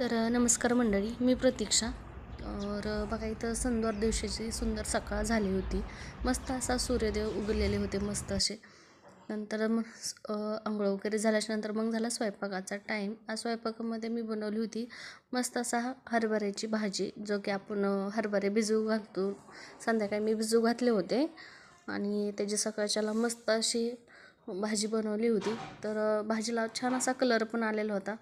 तर नमस्कार मंडळी मी प्रतीक्षा. तर बघा इथं सुंदर दिवशीची सुंदर सकाळ झाली होती. मस्त असा सूर्यदेव उगलेले होते मस्त असे. नंतर मग आंघोळ वगैरे झाल्याच्यानंतर मग झाला स्वयंपाकाचा टाईम आज स्वयंपाकामध्ये मी बनवली होती मस्त असा हरभऱ्याची भाजी जो की आपण हरभरे भिजू घालतो. संध्याकाळी मी भिजू घातले होते आणि त्याची सकाळच्याला मस्त अशी भाजी बनवली होती. तर भाजीला छान असा कलर पण आलेला होता.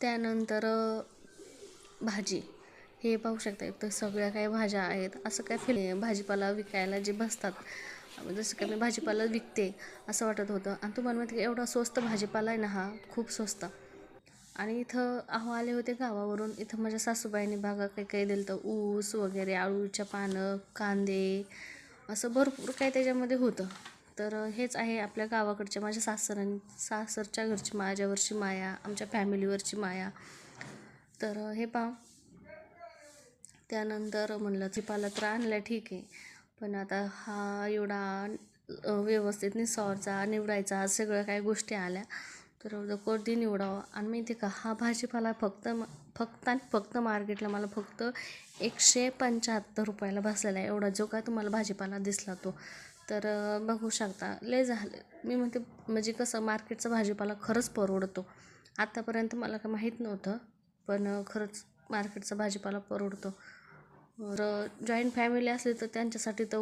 त्यानंतर भाजी. हे पाहू शकता तर सगळ्या काही भाज्या आहेत. असं काय फिल भाजीपाला विकायला जे बसतात जसं काय मी भाजीपाला विकते असं वाटत होतं. आणि तुम्हाला माहिती की एवढा स्वस्त भाजीपाला आहे ना हा खूप स्वस्त. आणि इथं अहो आले होते गावावरून. इथं माझ्या सासूबाईंनी बागा काही काही दिलं तर ऊस वगैरे आळूच्या पानं कांदे असं भरपूर काही त्याच्यामध्ये होतं. तर हेच आहे आपल्या गावाकडच्या माझ्या सासरां सासरच्या घरची माझ्यावरची माया आमच्या फॅमिलीवरची माया. तर हे पहा. त्यानंतर म्हणलं भाजीपाला तर आणलं ठीक आहे. पण आता हा एवढा व्यवस्थित निसावायचा निवडायचा सगळं काही गोष्टी आल्या. तर एवढं कधी निवडावं. आणि माहिती आहे का हा भाजीपाला फक्त म- फक्त आणि फक्त मार्केटला मला फक्त एकशे पंच्याहत्तर रुपयाला बसलेला आहे. एवढा जो काय तुम्हाला भाजीपाला दिसला तो. तर बघू शकता. लय झालं. मी म्हणते म्हणजे कसं मार्केटचा भाजीपाला खरंच परवडतो. आत्तापर्यंत मला काय माहीत नव्हतं पण खरंच मार्केटचा भाजीपाला परवडतो. तर जॉईंट फॅमिली असली तर त्यांच्यासाठी तर